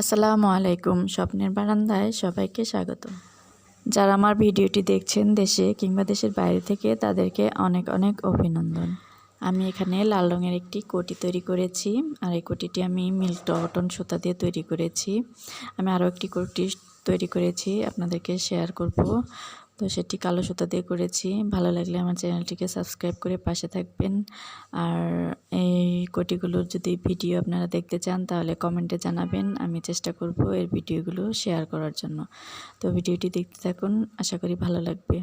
আসসালামু আলাইকুম। স্বপ্নের বারান্দায় সবাইকে স্বাগত। যারা আমার ভিডিওটি দেখছেন দেশে কিংবা দেশের বাইরে থেকে, তাদেরকে অনেক অনেক অভিনন্দন। আমি এখানে লাল রঙের একটি কোটি তৈরি করেছি আর এই কোটিটি আমি মিল্ক টটন সুতা দিয়ে তৈরি করেছি। আমি আরও একটি কোটি তৈরি করেছি, আপনাদেরকে শেয়ার করব। তো সেটি কালো সুতা দিয়ে করেছি। ভালো লাগলে আমার চ্যানেলটিকে সাবস্ক্রাইব করে পাশে থাকবেন। আর কোটিগুলোর যদি ভিডিও আপনারা দেখতে চান, তাহলে কমেন্টে জানাবেন। আমি চেষ্টা করব এর ভিডিওগুলো শেয়ার করার জন্য। তো ভিডিওটি দেখতে থাকুন। আশা করি ভালো লাগবে।